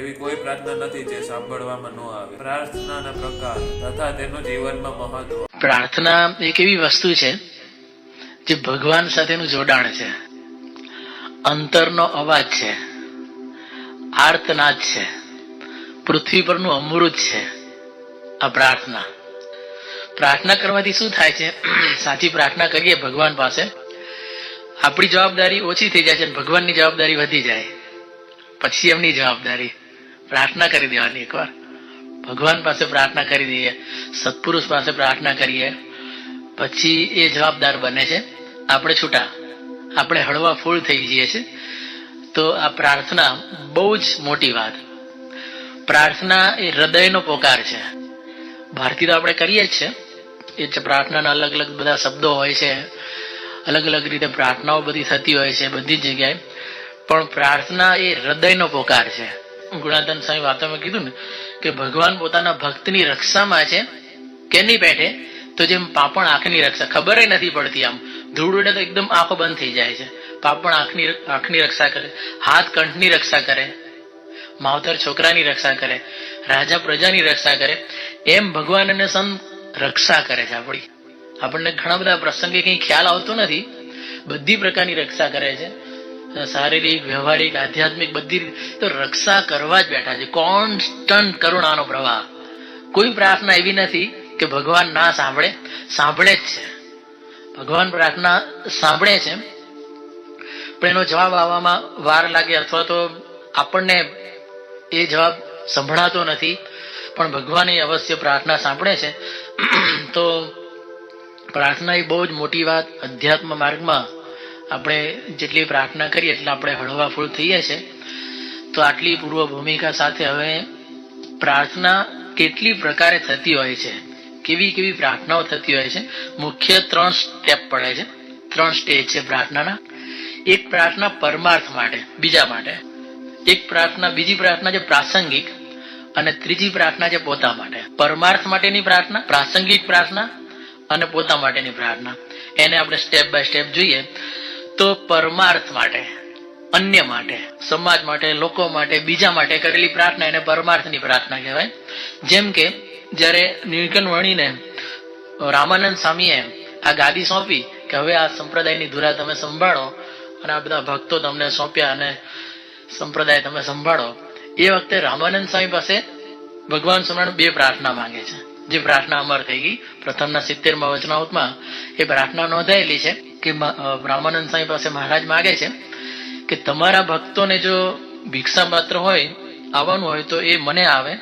એવી કોઈ પ્રાર્થના નથી જે સાંભળવામાં ન આવે. પ્રાર્થનાના પ્રકાર તથા તેનું જીવનમાં મહત્વ. પ્રાર્થના એક એવી વસ્તુ છે જે ભગવાન સાથેનું જોડાણ છે. અંતરનો અવાજ છે. આર્તનાદ છે. પૃથ્વી પરનું અમૃત છે આ પ્રાર્થના. પ્રાર્થના કરવાથી શું થાય છે? સાચી પ્રાર્થના કરીએ ભગવાન પાસે. આપણી જવાબદારી ઓછી થઈ જાય છે ભગવાનની જવાબદારી વધી જાય. પછી એમની જવાબદારી. પ્રાર્થના કરી દેવાની એકવાર. ભગવાન પાસે પ્રાર્થના કરી દઈએ, સત્પુરુષ પાસે પ્રાર્થના કરીએ, પછી એ જવાબદાર બને છે, આપણે છૂટા, આપણે હળવા ફૂલ થઈ જઈએ છીએ, તો આ પ્રાર્થના બહુ જ મોટી વાત. પ્રાર્થના એ હૃદયનો પોકાર છે. ભારતી તો આપણે કરીએ જ છે, એ પ્રાર્થનાના અલગ અલગ બધા શબ્દો હોય છે, અલગ અલગ રીતે પ્રાર્થનાઓ બધી થતી હોય છે બધી જગ્યાએ, પણ પ્રાર્થના એ હૃદયનો પોકાર છે. ગુણાધન સ્વામી વાતોમાં કીધું ને કે ભગવાન પોતાના ભક્તની રક્ષામાં છે, કેની પેઠે તો જેમ પાપણ આંખની રક્ષા ખબર નથી પડતી આમ. ધૂળ ઉડે તો એકદમ આંખો બંધ થઈ જાય છે. પાપણ આંખની આંખની રક્ષા કરે, હાથ કંઠની રક્ષા કરે, માવતર છોકરાની રક્ષા કરે, રાજા પ્રજાની રક્ષા કરે, એમ ભગવાન અને સંત રક્ષા કરે છે આપણી. આપણને ઘણા બધા પ્રસંગે કઈ ખ્યાલ આવતો નથી. બધી પ્રકારની રક્ષા કરે છે. શારીરિક, વ્યવહારિક, આધ્યાત્મિક બધી તો રક્ષા કરવા જ બેઠા છે. કોન્સ્ટન્ટ કરુણાનો પ્રવાહ. કોઈ પ્રાર્થના એવી નથી કે ભગવાન ના સાંભળે સાંભળે જ છે. ભગવાન પ્રાર્થના સાંભળે છે. પણ એનો જવાબ આવવામાં વાર લાગે અથવા તો આપણને એ જવાબ સંભળાતો નથી. પણ ભગવાન એ અવશ્ય પ્રાર્થના સાંભળે છે. તો પ્રાર્થના એ બહુ જ મોટી વાત અધ્યાત્મ માર્ગમાં આપણે જેટલી પ્રાર્થના કરીએ એટલે આપણે હળવા ફૂલ થઈએ છે. તો આટલી પૂર્વ ભૂમિકા સાથે હવે પ્રાર્થના કેટલી પ્રકારે થતી હોય છે? કેવી કેવી પ્રાર્થનાઓ થતી હોય છે? મુખ્ય ત્રણ સ્ટેપ પડે છે. ત્રણ સ્ટેજ છે પ્રાર્થનાના. એક પ્રાર્થના પરમાર્થ માટે, બીજા માટે. એક પ્રાર્થના, બીજી પ્રાર્થના છે પ્રાસંગિક અને ત્રીજી પ્રાર્થના છે પોતા માટે. પરમાર્થ માટેની પ્રાર્થના, પ્રાસંગિક પ્રાર્થના અને પોતા માટેની પ્રાર્થના. એને આપણે સ્ટેપ બાય સ્ટેપ જોઈએ. તો પરમાર્થ માટે, અન્ય માટે, સમાજ માટે, લોકો માટે, બીજા માટે કરેલી પ્રાર્થના એને પરમાર્થની પ્રાર્થના કહેવાય. જેમ કે, જ્યારે નીલકંઠ વણીને રામાનંદ સ્વામીએ આ ગાદી સોંપી કે હવે આ સંપ્રદાયની ધુરા તમે સંભાળો અને આ બધા ભક્તો તમને સોંપ્યા અને સંપ્રદાય તમે સંભાળો, એ વખતે રામાનંદ સ્વામી પાસે ભગવાન સ્વામિનારાયણ બે પ્રાર્થના માંગે છે. જે પ્રાર્થના અમર થઈ ગઈ. પ્રથમના સિત્તેરમાં વચનાઉતમાં એ પ્રાર્થના નોંધાયેલી છે. કે રામાનંદ સ્વામી પાસે મહારાજ માગે છે કે તમારા ભક્તોને જો ભિક્ષા માત્ર હોય, આવવાનું હોય તો એ મને આવે,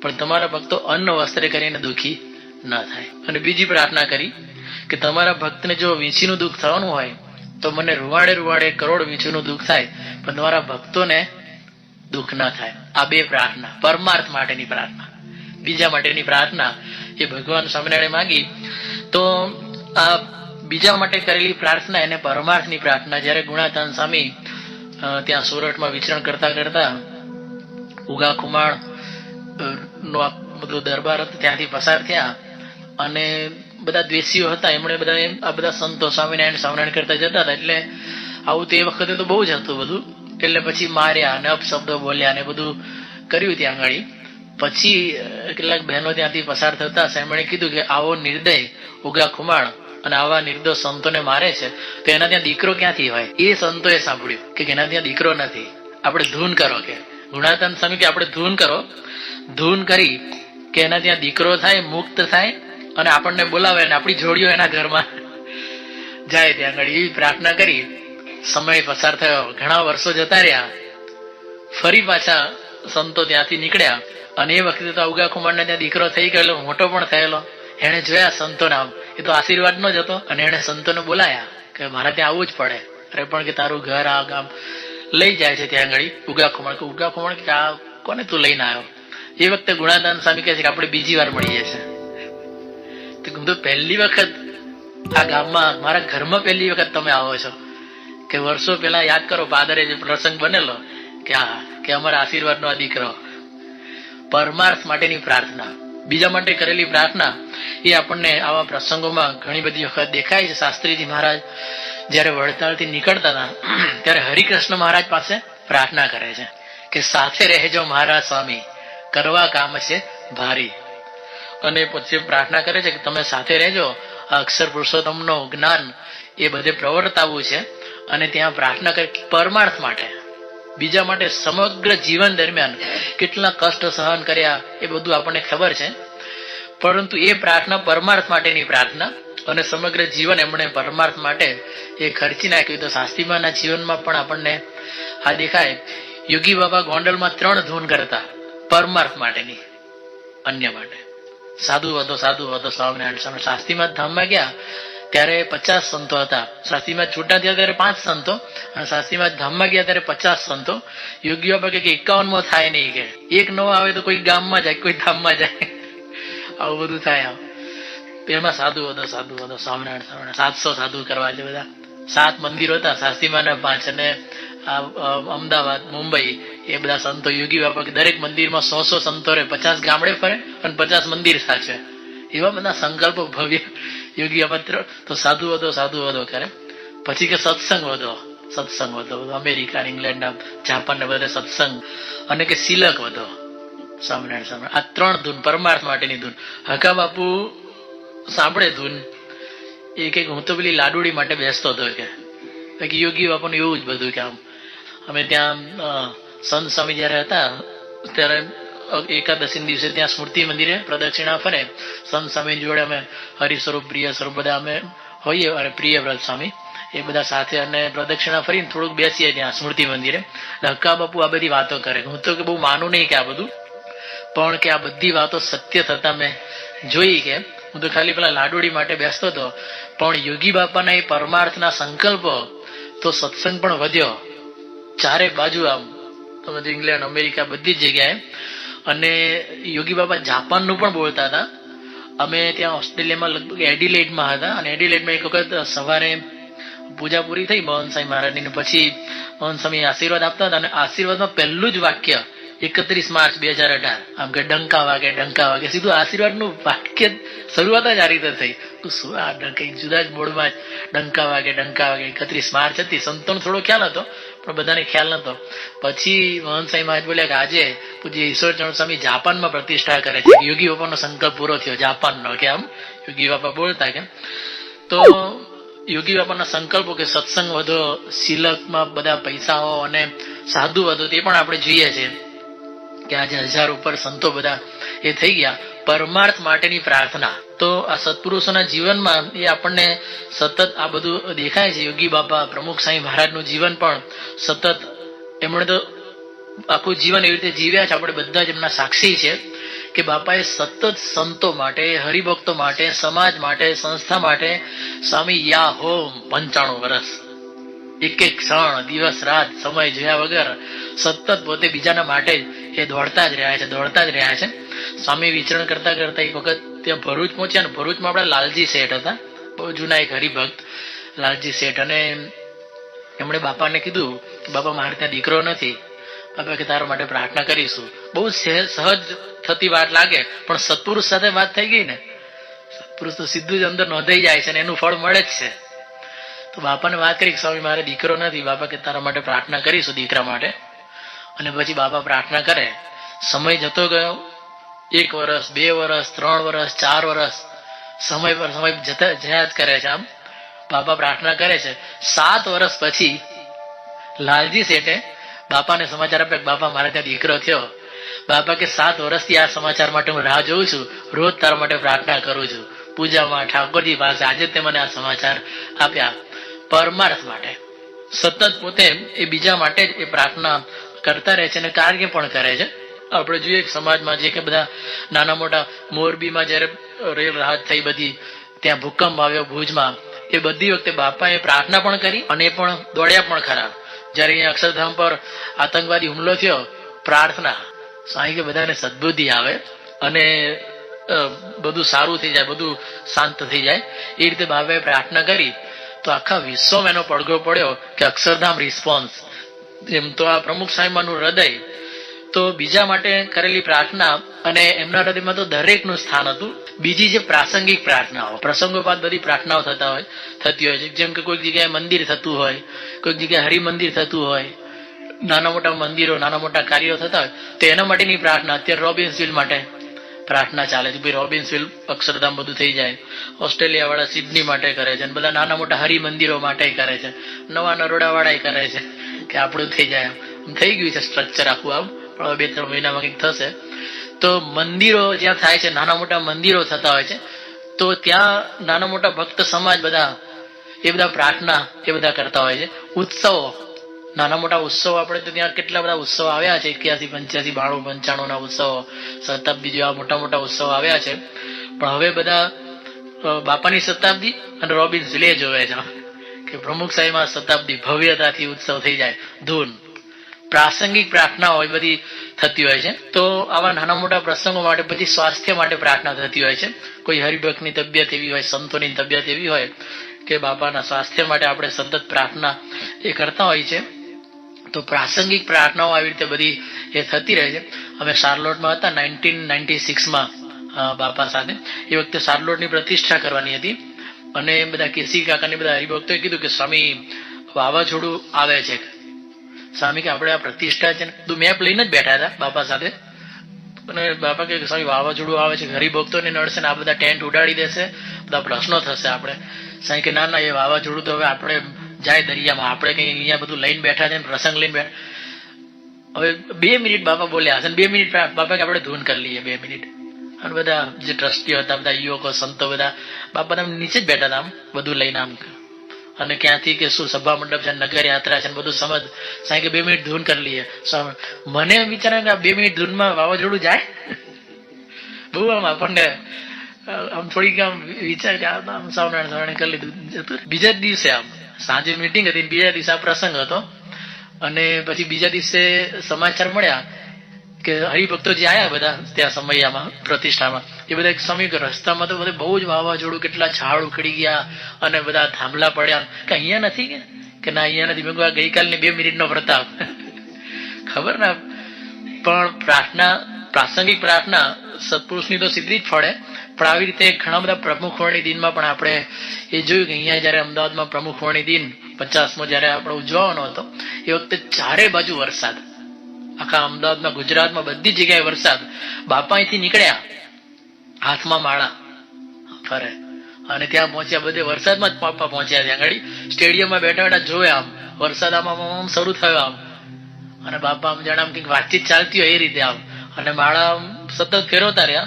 પણ તમારા ભક્તો અન્ન વસ્ત્રે કરીને દુઃખી ના થાય. અને બીજી પ્રાર્થના કરી કે તમારા ભક્તને જો વીંછીનું દુઃખ થવાનું હોય, તો મને રૂવાડે રૂવાડે કરોડ વીંછીનું દુઃખ થાય, પણ તમારા ભક્તોને દુઃખ ના થાય. આ બે પ્રાર્થના, પરમાર્થ માટેની પ્રાર્થના. બીજા માટેની પ્રાર્થના એ ભગવાન સ્વામિનારાયણ માંગી, તો આ બીજા માટે કરેલી પ્રાર્થના એને પરમાર્થની પ્રાર્થના. જ્યારે ગુણાતાન સ્વામી ત્યાં સુરતમાં વિચરણ કરતા કરતા ઉગા કુમાર નો બધો દરબાર હતો, ત્યાંથી પસાર થયા. અને બધા દ્વેષીઓ હતા. એમણે બધા એમ- આ બધા સંતો સ્વામિનારાયણ સ્વામિનારાયણ કરતા જતા હતા. એટલે આવું તે વખતે તો બહુ જ હતું બધું. એટલે પછી માર્યા અને અપશબ્દો બોલ્યા ને બધું કર્યું ત્યાં આગળ પછી કેટલાક બહેનો ત્યાંથી પસાર થતા. એમણે કીધું કે આવો નિર્દય ઉગા ખુમાણ અને આવા નિર્દોષ સંતોને મારે છે, તો એના ત્યાં દીકરો ક્યાંથી હોય? એ સંતોએ સાંભળ્યું કે એના ત્યાં દીકરો નથી. આપણે ધૂન કરો કે. ગુણાતન સ્વામી કે આપણે ધૂન કરો? ધૂન કરી કે એના ત્યાં દીકરો થાય, મુક્ત થાય, અને આપણને બોલાવે અને આપણી જોડીઓ એના ઘરમાં જાય ત્યાં આગળ. એવી પ્રાર્થના કરી. સમય પસાર થયો. ઘણા વર્ષો જતા રહ્યા. ફરી પાછા સંતો ત્યાંથી નીકળ્યા. અને એ વખતે તો અવગા કુમારને ત્યાં દીકરો થઈ ગયેલો, મોટો પણ થયેલો. એણે જોયા સંતો આમ એ તો આશીર્વાદ નો જ હતો. અને એણે સંતોને બોલાયા કે મારે ત્યાં આવવું જ પડે. અરે પણ કે તારું ઘર આ ગામ લઈ જાય છે ત્યાં આગળ ઉગા ખુમણ કે ઉગા ખુમણ કે આ કોને તું લઈને આવ્યો? એ વખતે ગુણાદાન સ્વામી કહે છે કે આપણે બીજી વાર મળીએ છીએ. તો કીધું, તો પહેલી વખત આ ગામમાં મારા ઘરમાં પહેલી વખત તમે આવો છો. કે વર્ષો પહેલા યાદ કરો પાદરે જે પ્રસંગ બનેલો કે હા કે અમારા આશીર્વાદનો આ દીકરો પરમાર્થ માટેની પ્રાર્થના. બીજા માટે કરેલી પ્રાર્થના એ આપણને આવા પ્રસંગોમાં ઘણી બધી વખત દેખાય છે. શાસ્ત્રીજી મહારાજ જ્યારે વડતાલથી નીકળતા હતા, ત્યારે હરિકૃષ્ણ મહારાજ પાસે પ્રાર્થના કરે છે કે સાથે રહેજો મહારાજ સ્વામી, કરવા કામ છે ભારી. અને પછી પ્રાર્થના કરે છે કે તમે સાથે રહેજો, આ અક્ષર પુરુષોત્તમનો જ્ઞાન એ બધે પ્રવર્તાવવું છે અને ત્યાં પ્રાર્થના કરે પરમાર્થ માટે. બીજા માટે સમગ્ર જીવન દરમિયાન કેટલા કષ્ટ સહન કર્યા એ બધું આપણને ખબર છે. પરંતુ એ પ્રાર્થના પરમાર્થ માટેની પ્રાર્થના અને સમગ્ર જીવન એમણે પરમાર્થ માટે એ ખર્ચી નાખ્યું. તો શાસ્ત્રીમાના જીવનમાં પણ આપણને આ દેખાય. યોગી બાબા ગોંડલમાં ત્રણ ધૂન કરતા પરમાર્થ માટેની, અન્ય માટે. સાધુ વધો સાધુ વધો, સ્વામિનારાયણ સ્વામી શાસ્ત્રીમાં ધામમાં ગયા. ત્યારે પચાસ સંતો હતા. શાસ્ત્રીમાં છૂટા થયા ત્યારે પાંચ સંતો અને શાસ્ત્રીમાં ધામમાં ગયા ત્યારે પચાસ સંતો. યોગી બાબા કે એકાવનમાં થાય નહીં કે. એક નવો આવે તો કોઈ ગામમાં જાય, કોઈ ધામમાં જાય. આવું બધું થાય આમ. એમાં સાધુ હતો સાધુ હતો સ્વામિનારાયણ સ્વામિનારાયણ સાતસો સાધુ કરવા છે બધા. સાત મંદિરો હતા શાસ્ત્રીમાના પાંચ અને અમદાવાદ, મુંબઈ. એ બધા સંતો યોગી બાપા દરેક મંદિરમાં સો સો સંતો રહે. પચાસ ગામડે ફરે અને પચાસ મંદિર સાચવે. એવા બધા સંકલ્પો ભવ્ય યોગી અભદ્ર, તો સાધુ વધો સાધુ વધો કરે. પછી કે સત્સંગ વધો સત્સંગ વધો, અમેરિકા, ઇંગ્લેન્ડ જાપાન ને બધે સત્સંગ. અને કે સિલક વધો. સ્વામિનારાયણ સ્વામી આ ત્રણ ધૂન, પરમાર્થ માટેની ધૂન. હકા બાપુ, સાંભળે ધૂન. એ કે હું તો પેલી લાડુડી માટે બેસતો હતો કે. યોગી બાપુને એવું જ બધું કે આમ. અમે ત્યાં સંત સ્વામી જયારે હતા, ત્યારે એકાદશી દિવસે ત્યાં સ્મૃતિ મંદિરે પ્રદક્ષિણા ફરે સંત સ્વામી જોડે અમે હરિસ્વરૂપ, પ્રિય સ્વરૂપ બધા અમે હોઈએ અને પ્રિય વ્રત સ્વામી એ બધા સાથે અને પ્રદક્ષિણા ફરીને થોડુંક બેસીએ ત્યાં સ્મૃતિ મંદિરે. હક્કા બાપુ આ બધી વાતો કરે. હું તો કે બહુ માનું નહીં કે આ બધું, પણ કે આ બધી વાતો સત્ય થતા મેં જોઈ કે હું તો ખાલી પેલા લાડુડી માટે બેસતો હતો, પણ યોગી બાપાના એ પરમાર્થના સંકલ્પો તો સત્સંગ પણ વધ્યો. ચારે બાજુ આમ, તમે ઇંગ્લેન્ડ, અમેરિકા બધી જ જગ્યાએ અને યોગી બાબા જાપાનનું પણ બોલતા હતા. અમે ત્યાં ઓસ્ટ્રેલિયામાં લગભગ એડિલેડમાં હતા અને એડિલેડમાં એક વખત સવારે પૂજા પૂરી થઈ મોહન સ્વામી મહારાજની પછી મોહન સ્વામી આશીર્વાદ આપતા હતા અને આશીર્વાદમાં પહેલું જ વાક્ય એકત્રીસ માર્ચ બે હજાર અઢાર. આમ કે ડંકા વાગે ડંકા વાગે. સીધું આશીર્વાદનું વાક્ય શરૂઆત જ આ રીતે થઈ. શું આ કંઈક જુદા જ મોડમાં જ ડંકા વાગે ડંકા વાગે. એકત્રીસ માર્ચ હતી. સંતોનો થોડો ખ્યાલ હતો. પણ બધાને ખ્યાલ નતો. પછી મોહન સાહેબ મહારાજ બોલ્યા કે આજે પૂજ્ય ઈશ્વરચરણ સ્વામી જાપાનમાં પ્રતિષ્ઠા કરે છે. યોગી બાપાનો સંકલ્પ પૂરો થયો જાપાનનો, કે આમ? યોગી બાપા બોલતા કે તો યોગી બાપાના સંકલ્પો કે સત્સંગ વધો, સિલકમાં બધા પૈસાઓ અને સાધુ વધો, તે પણ આપણે જોઈએ છીએ કે આજે હજાર ઉપર સંતો બધા એ થઈ ગયા. પરમાર્થ માટેની પ્રાર્થના. તો આ સત્પુરુષોના જીવનમાં એ આપણને સતત આ બધું દેખાય છે. યોગી બાપા, પ્રમુખ સાંઈ મહારાજનું જીવન પણ સતત એમણે તો આખું જીવન એવી રીતે જીવ્યા છે. આપણે બધા જ એમના સાક્ષી છે કે બાપાએ સતત સંતો માટે, હરિભક્તો માટે, સમાજ માટે, સંસ્થા માટે, સ્વામી, યા હોમ પંચાણું વર્ષ એક એક ક્ષણ, દિવસ, રાત, સમય, જોયા વગર સતત પોતે બીજાના માટે એ દોડતા જ રહ્યા છે, દોડતા જ રહ્યા છે. સ્વામી વિચરણ કરતા કરતા એક વખત ત્યાં ભરૂચ પહોંચ્યા ને ભરૂચમાં આપણા લાલજી શેઠ હતા. બહુ જૂના એક હરિભક્ત, લાલજી શેઠ. અને એમણે બાપાને કીધું બાપા, મારે ત્યાં દીકરો નથી. બાપા કે, તારા માટે પ્રાર્થના કરીશું. બહુ સહજ થતી વાત લાગે, પણ સત્પુરુષ સાથે વાત થઈ ગઈ ને. સત્પુરુષ તો સીધું જ અંદર નોંધાઈ જાય છે અને એનું ફળ મળે જ છે. તો બાપાને વાત કરી સ્વામી, મારે દીકરો નથી. બાપા કે, તારા માટે પ્રાર્થના કરીશું દીકરા માટે. અને પછી બાપા પ્રાર્થના કરે, સમય જતો ગયો, એક વર્ષ બે વર્ષ ત્રણ વર્ષ ચાર વર્ષ સમય પર સમય જતા જયા જ કરે છે આમ. બાપા પ્રાર્થના કરે છે. સાત વર્ષ પછી લાલજી શેઠે બાપાને સમાચાર આપ્યા બાપા મારા ત્યાં દીકરો થયો. બાપા કે સાત વર્ષથી આ સમાચાર માટે હું રાહ જોઉં છું. રોજ તારા માટે પ્રાર્થના કરું છું. પૂજામાં ઠાકોરજી પાસે આજે તે મને આ સમાચાર આપ્યા. પરમાર્થ માટે. સતત પોતે એ બીજા માટે જ એ પ્રાર્થના કરતા રહે છે અને કાર્ય પણ કરે છે. આપણે જોઈએ સમાજમાં જે કે બધા નાના મોટા મોરબીમાં જ્યારે રેલ રાહત થઈ બધી, ત્યાં ભૂકંપ આવ્યો ભુજમાં, એ બધી વખતે બાપાએ પ્રાર્થના પણ કરી અને પણ દોડ્યા પણ ખરા. જ્યારે અહીંયા અક્ષરધામ પર આતંકવાદી હુમલો થયો, પ્રાર્થના, સાંઈ કે બધાને સદબુદ્ધિ આવે અને બધું સારું થઈ જાય, બધું શાંત થઈ જાય, એ રીતે બાબાએ પ્રાર્થના કરી. તો આખા વિશ્વમાં એનો પડઘો પડ્યો કે અક્ષરધામ રિસ્પોન્સ એમ તો આ પ્રમુખ સાહેબનું હૃદય. તો બીજા માટે કરેલી પ્રાર્થના અને એમના હૃદયમાં તો દરેકનું સ્થાન હતું. બીજી જે પ્રાસંગિક પ્રાર્થનાઓ પ્રસંગોપાત બધી પ્રાર્થનાઓ થતા હોય, થતી હોય છે. જેમ કે કોઈક જગ્યાએ મંદિર થતું હોય, કોઈક જગ્યાએ હરિમંદિર થતું હોય, નાના મોટા મંદિરો, નાના મોટા કાર્યો થતા હોય, તો એના માટેની પ્રાર્થના. અત્યારે રોબિન્સવિલ માટે પ્રાર્થના ચાલે છે. ભાઈ રોબિન્સવિલ અક્ષરધામ બધું થઈ જાય. ઓસ્ટ્રેલિયા વાળા સિડની માટે કરે છે બધા નાના મોટા હરિ મંદિરો માટે કરે છે. નવા નરોડા વાળા કરે છે. કે આપણું થઈ જાય. આમ થઈ ગયું છે સ્ટ્રક્ચર આખું આમ. પણ હવે બે ત્રણ મહિનામાં કંઈક થશે. તો મંદિરો જ્યાં થાય છે, નાના મોટા મંદિરો થતા હોય છે, તો ત્યાં નાના મોટા ભક્ત સમાજ બધા એ બધા પ્રાર્થના એ બધા કરતા હોય છે. ઉત્સવો. નાના મોટા ઉત્સવો આપણે તો ત્યાં કેટલા બધા ઉત્સવો આવ્યા છે, એક્યાસી, પંચ્યાસી, બાણું પંચાણું ના ઉત્સવો, શતાબ્દી જેવા મોટા મોટા ઉત્સવો આવ્યા છે. પણ હવે બધા બાપાની શતાબ્દી અને રોબિન્સ લે જોવે છે. કે પ્રમુખ સાહેબમાં શતાબ્દી ભવ્યતાથી ઉત્સવ થઈ જાય. ધૂન. પ્રાસંગિક પ્રાર્થનાઓ એ બધી થતી હોય છે. તો આવા નાના મોટા પ્રસંગો માટે પછી સ્વાસ્થ્ય માટે પ્રાર્થના થતી હોય છે. કોઈ હરિભક્તની તબિયત એવી હોય, સંતોની તબિયત એવી હોય કે બાપાના સ્વાસ્થ્ય માટે આપણે સતત પ્રાર્થના એ કરતા હોય છે. તો પ્રાસંગિક પ્રાર્થનાઓ આવી રીતે બધી એ થતી રહે છે. અમે શાર્લોટમાં હતા, નાઇન્ટીન નાઇન્ટી સિક્સમાં બાપા સાથે. એ વખતે શાર્લોટની પ્રતિષ્ઠા કરવાની હતી. અને બધા કેસી કાકાને બધા હરિભક્તોએ કીધું કે, સ્વામી, વાવાઝોડું આવે છે. સ્વામી કે, આપણે આ પ્રતિષ્ઠા છે બધું મેપ લઈને જ બેઠા હતા બાપા સાથે. અને બાપા કે, સ્વામી, વાવાઝોડું આવે છે, હરિભક્તોને નડશે ને આ બધા ટેન્ટ ઉડાડી દેશે, બધા પ્રશ્નો થશે આપણે. સાંઈ કે, ના ના, એ વાવાઝોડું તો હવે આપણે જાય દરિયામાં, આપણે કઈ અહીંયા બધું લઈને બેઠા છે પ્રસંગ લઈને બેઠા. હવે બે મિનિટ બાપા બોલ્યા હશે બે મિનિટ બાપા કે, આપણે ધૂન કરી લઈએ, બે મિનિટ. અને બધા જે ટ્રસ્ટીઓ હતા બધા યુવકો સંતો બધા બાપા નીચે જ બેઠા હતા બધું લઈને આમ અને ક્યાંથી કે શું સભા મંડપ છે નગર યાત્રા છે બધું સમજ સાંઈ કે બે મિનિટ ધૂન કરી લઈએ મને વિચારે કે બે મિનિટ ધૂનમાં વાવાઝોડું જાય બહુ આમ આપણને આમ થોડીક આમ વિચાર કે આમ સાવનારાયણ સાવનારાયણ કરી લીધું જતું બીજા દિવસે આમ સાંજે મીટિંગ હતી બીજા દિવસે આ પ્રસંગ હતો અને પછી બીજા દિવસે સમાચાર મળ્યા કે હરિભક્તો જે આયા બધા ત્યાં સમયમાં, પ્રતિષ્ઠામાં. એ બધા એક સમય રસ્તામાં તો બધા બહુ જ વાવાઝોડું, કેટલા ઝાડ ઉખડી ગયા અને બધા થાંભલા પડ્યા. કે અહીંયા નથી કે? કે ના, અહીંયા નથી. મેં ગઈકાલની બે મિનિટનો પ્રતાપ. ખબર ને. પણ પ્રાર્થના, પ્રાસંગિક પ્રાર્થના સત્પુરુષની તો સીધી જ ફળે. પણ આવી રીતે ઘણા બધા પ્રમુખવર્ણી દિનમાં પણ આપણે એ જોયું કે અહીંયા જયારે અમદાવાદમાં પ્રમુખવર્ણી દિન પચાસમો જયારે આપણે ઉજવવાનો હતો, એ વખતે ચારે બાજુ વરસાદ. આખા અમદાવાદમાં, ગુજરાતમાં બધી જગ્યાએ વરસાદ. બાપા અહીંથી નીકળ્યા. હાથમાં માળા. ફરે. અને ત્યાં પહોંચ્યા. બધે વરસાદમાં જ પાપા પહોંચ્યા ત્યાં આગળ સ્ટેડિયમમાં બેઠા બેઠા જોયા આમ. વરસાદ આમ આમ શરૂ થયો આમ. અને બાપા આમ જાણે આમ કંઈક વાતચીત ચાલતી હોય એ રીતે આમ. અને માળા આમ સતત ફેરવતા રહ્યા.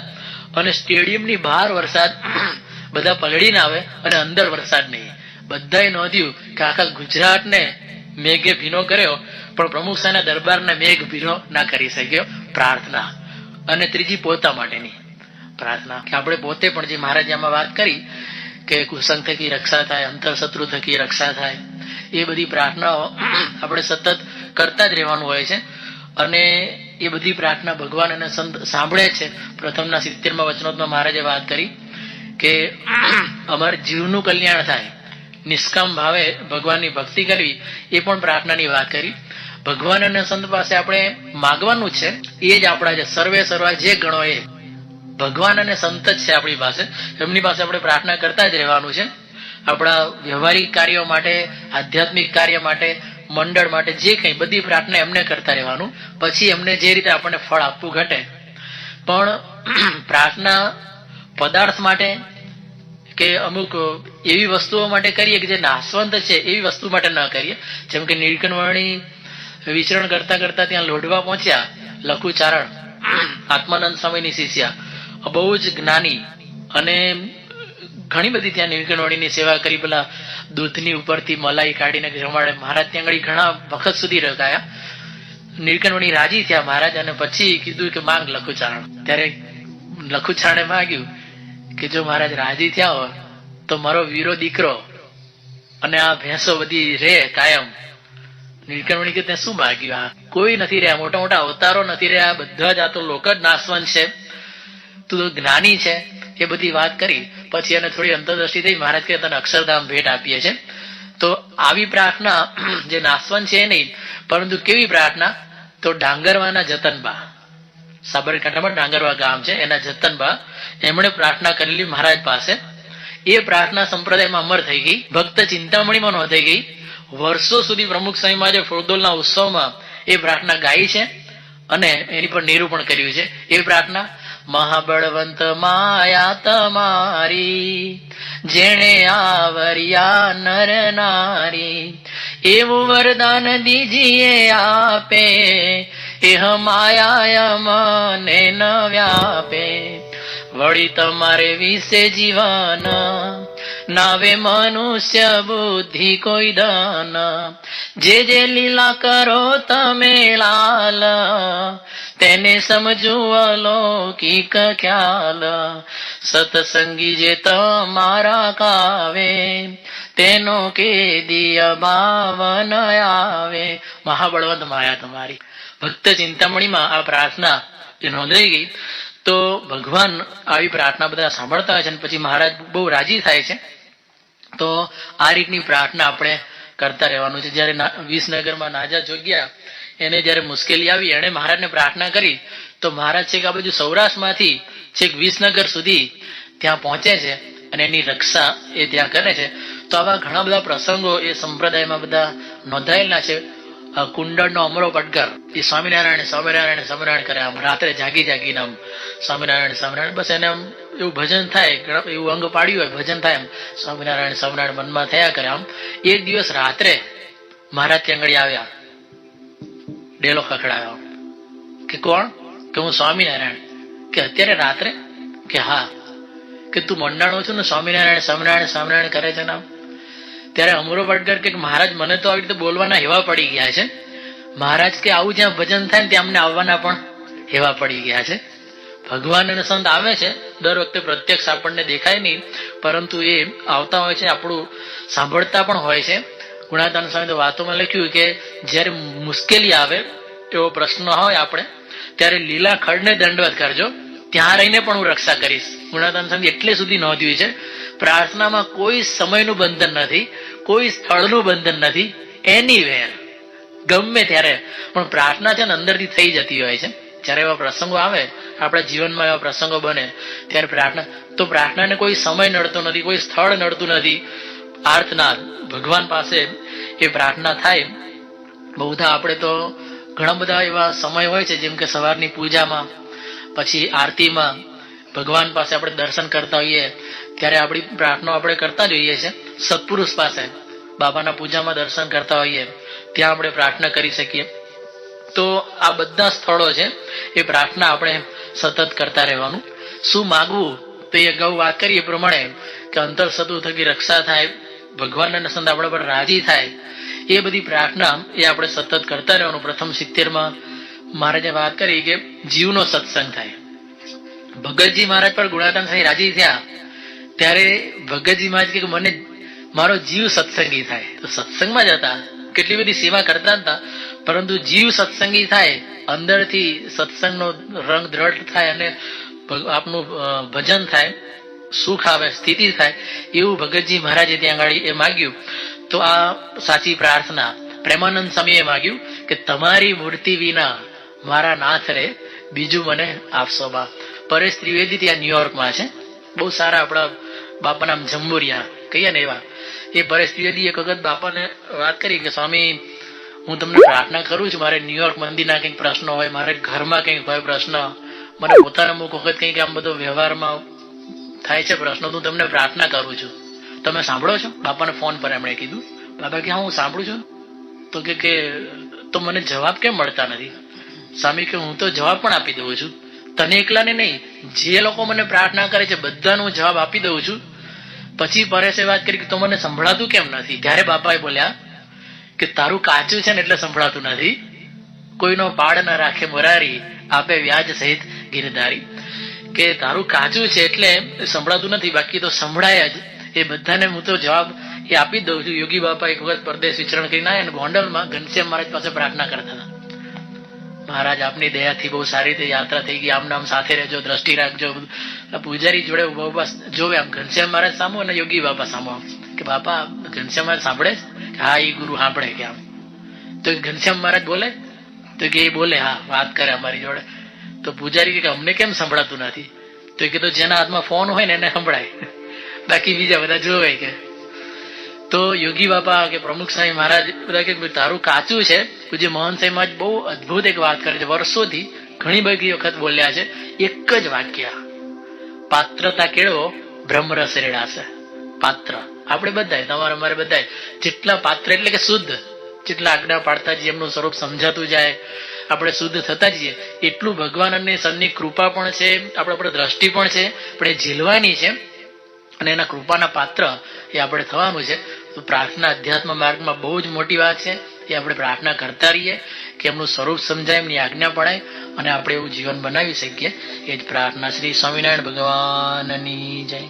અને સ્ટેડિયમની બહાર વરસાદ બધા પલળીને આવે અને અંદર વરસાદ નહીં. બધાએ નોંધ્યું કે આખા ગુજરાતને મેઘે ભીનો કર્યો, પણ પ્રમુખ સાહેબના દરબારને મેઘ ભીનો ના કરી શક્યો. પ્રાર્થના. અને ત્રીજી પોતા માટેની પ્રાર્થના. કે આપણે પોતે પણ જે મહારાજ આમાં વાત કરી, કે કુસંગ થકી રક્ષા થાય અંતર શત્રુ થકી રક્ષા થાય, એ બધી પ્રાર્થનાઓ આપણે સતત કરતા જ રહેવાનું હોય છે. અને એ બધી પ્રાર્થના ભગવાન અને સંત સાંભળે છે. પ્રથમના સિત્તેરમાં વચનોતમાં મહારાજે વાત કરી કે, અમારા જીવનું કલ્યાણ થાય. નિષ્કામ ભાવે ભગવાનની ભક્તિ કરવી એ પણ પ્રાર્થનાની વાત કરી. ભગવાન અને સંત પાસે આપણે માગવાનું છે, એ જ આપણા છે સર્વે સર્વા જે ગણો એ ભગવાન અને સંત જ છે આપણી પાસે. એમની પાસે આપણે પ્રાર્થના કરતા જ રહેવાનું છે. આપણા વ્યવહારિક કાર્યો માટે, આધ્યાત્મિક કાર્ય માટે, મંડળ માટે જે કંઈ બધી પ્રાર્થના એમને કરતા રહેવાનું. પછી એમને જે રીતે આપણને ફળ આપવું ઘટે. પણ પ્રાર્થના પદાર્થ માટે કે અમુક એવી વસ્તુઓ માટે કરીએ કે જે નાશવંત છે, એવી વસ્તુ માટે ન કરીએ. જેમ કે નીલકંઠવાણી વિચરણ કરતા કરતા ત્યાં લોઢવા પહોંચ્યા લઘુચારણ આત્માનંદ સ્વામીની શિષ્યા. બહુ જ જ્ઞાની અને ઘણી બધી ત્યાં નીલકંઠવાણીની સેવા કરી. પેલા દૂધની ઉપરથી મલાઈ કાઢીને જમાડે મહારાજ ત્યાં આગળ ઘણા વખત સુધી રોકાયા નીલકંઠવાણી રાજી થયા મહારાજ અને પછી કીધું કે માંગ લઘુચારણ ત્યારે લઘુચારણે માંગ્યું કે જો મહારાજ રાજી થયા હોય તો મારો વીરો દીકરો અને આ ભેંસો બધી રે કાયમ. નીલકંઠવાણી કે ત્યાં શું ભાગ્યું? આ કોઈ નથી રહ્યા, મોટા મોટા અવતારો નથી રહ્યા, બધા જ આ તો લોક જ નાશવંત છે. તું જ્ઞાની છે, એ બધી વાત કરી. પછી એને થોડી અંતરદ્રષ્ટિ થઈ, મહારાજ કે તને અક્ષરધામ ભેટ આપીએ છે. તો આવી પ્રાર્થના, જે નાશવંત છે નહીં, પરંતુ કેવી પ્રાર્થના? તો ડાંગરવાના જતનબા સાબરકાંઠામાં ડાંગરવા ગામ છે, એના જતનબા એમણે પ્રાર્થના કરેલી મહારાજ પાસે. એ પ્રાર્થના સંપ્રદાયમાં અમર થઈ ગઈ, ભક્ત ચિંતામણીમાં નોંધાઈ ગઈ. વર્ષો સુધી પ્રમુખ સ્વામી મહારાજે ફળદોલના ઉત્સવમાં એ પ્રાર્થના ગાઈ છે અને એની પર નિરૂપણ કર્યું છે. એ પ્રાર્થના, મહાબળવંત માયા તમારી, જેણે આવર્યા નર નારી, એવું વરદાન દીજીએ આપે એહ માયા મને ન વ્યાપે. વળી તમારે વિશે જીવન નાવે મનુષ્ય બુદ્ધિ કોઈ દાન જે જે લીલા કરો તમે લાલ, તેને સમજુ અલૌકિક ખ્યાલ. સતસંગી જે તમારા કાવે, તેનો કે દિય ભાવન આવે. મહાબળવંત માયા તમારી. ભક્ત ચિંતામણીમાં આ પ્રાર્થના જે નોંધાઈ ગઈ, તો ભગવાન આવી પ્રાર્થના બધા સાંભળતા હોય છે અને પછી મહારાજ બહુ રાજી થાય છે. તો આ રીતની પ્રાર્થના આપણે કરતા રહેવાનું છે. જ્યારે વિસનગરમાં નાજા જોગ્યા એને જ્યારે મુશ્કેલી આવી, એણે મહારાજને પ્રાર્થના કરી, તો મહારાજ છેક આ બાજુ સૌરાષ્ટ્રમાંથી છેક વિસનગર સુધી ત્યાં પહોંચે છે અને એની રક્ષા એ ત્યાં કરે છે. તો આવા ઘણા બધા પ્રસંગો એ સંપ્રદાયમાં બધા નોંધાયેલા છે. કુંડળનો અમરો પટકર એ સ્વામિનારાયણ સ્વામિનારાયણ સ્વામિનારાયણ કરે. આમ રાત્રે જાગી જાગીને આમ સ્વામિનારાયણ સ્વામિનારાયણ. બસ એને આમ એવું ભજન થાય એવું અંગ પાડ્યું હોય, ભજન થાય એમ. સ્વામિનારાયણ સ્વામિનારાયણ મનમાં થયા કરે આમ. એક દિવસ રાત્રે મહારાજ ત્યાં આવ્યા. ડેલો ખખડાવ્યો કે કોણ? કે હું સ્વામિનારાયણ. કે અત્યારે રાત્રે? કે હા. કે તું મંડાણો છું ને, સ્વામિનારાયણ સ્વામિનારાયણ સ્વામિનારાયણ કરે છે ને આમ? ત્યારે અમરો પડકર કે મહારાજ મને તો આવી રીતે બોલવાના હેવા પડી ગયા છે. મહારાજ કે આવું જ્યાં ભજન થાય ને ત્યાં અમને આવવાના પણ હેવા પડી ગયા છે. ભગવાન અને સંત આવે છે, દર વખતે પ્રત્યક્ષ આપણને દેખાય નહીં, પરંતુ એ આવતા હોય છે, આપણું સાંભળતા પણ હોય છે. ગુણાતાન સ્વામી વાતોમાં લખ્યું કે જ્યારે મુશ્કેલી આવે એવો પ્રશ્ન હોય આપણે, ત્યારે લીલા ખડને દંડવત કરજો. ત્યાં રહીને પણ હું રક્ષા કરીશ. ગુણાતાન સમજી એટલે સુધી નોંધ્યું છે. પ્રાર્થનામાં કોઈ સમયનું બંધન નથી, કોઈ સ્થળનું બંધન નથી. એની વેર ગમે ત્યારે. પણ પ્રાર્થના છે ને અંદરથી થઈ જતી હોય છે. જ્યારે એવા પ્રસંગો આવે, આપણા જીવનમાં એવા પ્રસંગો બને, ત્યારે પ્રાર્થના, તો પ્રાર્થનાને કોઈ સમય નડતો નથી, કોઈ સ્થળ નડતું નથી. આર્થના ભગવાન પાસે એ પ્રાર્થના થાય. બહુધા આપણે તો ઘણા બધા એવા સમય હોય છે, જેમ કે સવારની પૂજામાં પછી આરતીમાં ભગવાન પાસે આપણે દર્શન કરતા હોઈએ, ત્યારે આપણી પ્રાર્થના આપણે કરતા જોઈએ છે સત્પુરુષ પાસે બાબાના પૂજામાં દર્શન કરતા હોઈએ, ત્યાં આપણે પ્રાર્થના કરી શકીએ. તો આ બધા સ્થળો છે, એ પ્રાર્થના આપણે સતત કરતા રહેવાનું. શું માગવું? તો અગાઉ વાત કરી એ પ્રમાણે કે અંતર સતુ થકી રક્ષા થાય, ભગવાન અને સંત આપણા પર રાજી થાય, એ બધી પ્રાર્થના એ આપણે સતત કરતા રહેવાનું. પ્રથમ સિત્તેરમાં મહારાજે વાત કરી કે જીવનો સત્સંગ થાય. ભગતજી મહારાજ પર ગુણાતન સાંઈ રાજી થયા. ત્યારે ભગતજી મહારાજ કે મને મારો જીવ સત્સંગી થાય. તો સત્સંગમાં જ હતા. કેટલી બધી સેવા કરતા હતા. પરંતુ જીવ સત્સંગી થાય, અંદરથી સત્સંગનો રંગ દ્રઢ થાય અને આપનું ભજન થાય, સુખ આવે, સ્થિતિ થાય, એવું ભગતજી મહારાજે ત્યાં આગળ એ માગ્યું. તો આ સાચી પ્રાર્થના પ્રેમાનંદ સ્વામીએ માગ્યું કે તમારી મૂર્તિ વિના મારા નાથ રે બીજું મને આપશો બા પરેશ ત્રિવેદી ત્યાં ન્યુયોર્કમાં છે. બહુ સારા આપણા બાપા નામ જંબુરિયા કહીએ ને એવા. એ પરેશ ત્રિવેદી એક વખત બાપાને વાત કરી કે, સ્વામી, હું તમને પ્રાર્થના કરું છું, મારે ન્યુયોર્ક મંદિરના કંઈક પ્રશ્ન હોય, મારે ઘરમાં કંઈક હોય પ્રશ્ન. મને પોતાના અમુક વખત કંઈક આમ બધો વ્યવહારમાં થાય છે પ્રશ્નો હું તમને પ્રાર્થના કરું છું. તમે સાંભળો છો? બાપાને ફોન પર એમણે કીધું. બાબા કે, હા સાંભળું છું. તો કે, તો મને જવાબ કેમ મળતા નથી? સ્વામી કે હું તો જવાબ પણ આપી દઉં છું. તને એકલાને નહીં, જે લોકો મને પ્રાર્થના કરે છે બધાનો હું જવાબ આપી દઉં છું. પછી પરેશે વાત કરી કે તો મને સંભળાતું કેમ નથી? ત્યારે બાપાએ બોલ્યા કે તારું કાચું છે ને એટલે સંભળાતું નથી. કોઈનો પાડ ન રાખે મોરારી, આપે વ્યાજ સહિત ગિરધારી કે તારું કાચું છે એટલે સંભળાતું નથી, બાકી તો સંભળાય જ. એ બધાને હું તો જવાબ એ આપી દઉં છું. યોગી બાપા એક વખત પરદેશ વિચરણ કરીને આવ્યા અને ગોંડલમાં, ઘનશ્યામ મહારાજ પાસે પ્રાર્થના કરતા હતા. મહારાજ, આપની દયાથી બહુ સારી રીતે યાત્રા થઈ ગઈ. આમ નામ સાથે રહેજો, દ્રષ્ટિ રાખજો. પૂજારી જોડે ઊભા જોવે આમ. ઘનશ્યામ મહારાજ સામો અને યોગી બાપા સામો કે બાપા, ઘનશ્યામ મહારાજ સાંભળે કે હા એ ગુરુ સાંભળે કે આમ. તો ઘનશ્યામ મહારાજ બોલે? તો કે એ બોલે, હા, વાત કરે અમારી જોડે. તો પૂજારી કે અમને કેમ સંભળાતું નથી? તો એ કીધું જેના હાથમાં ફોન હોય ને, એને સંભળાય. બાકી બીજા બધા જોવે કે. તો યોગી બાપા કે પ્રમુખ સ્વામી મહારાજ બધા કે તારું કાચું છે. પૂજ્ય મોહન સાહેબ મહારાજ બહુ અદભુત એક વાત કરે છે. વર્ષોથી ઘણી બધી વખત બોલ્યા છે. એક જ વાક્ય. પાત્રતા કેળવો, બ્રહ્મરસ રેડાશે. પાત્ર. આપણે બધાય, તમારે, અમારે બધાય, જેટલા પાત્ર એટલે કે શુદ્ધ, જેટલા આજ્ઞા પાડતા જઈએ, એમનું સ્વરૂપ સમજાતું જાય, આપણે શુદ્ધ થતા જઈએ, એટલું ભગવાન અને સનની કૃપા પણ છે, આપણા પર દ્રષ્ટિ પણ છે એ ઝીલવાની છે, અને એના કૃપાના પાત્ર એ આપણે થવાનું છે. તો પ્રાર્થના અધ્યાત્મ માર્ગમાં બહુ જ મોટી વાત છે એ આપણે પ્રાર્થના કરતા રહીએ, કે એમનું સ્વરૂપ સમજાય, એમની આજ્ઞા પડાય અને આપણે એવું જીવન બનાવી શકીએ. એ જ પ્રાર્થના શ્રી સ્વામિનારાયણ ભગવાનની જય.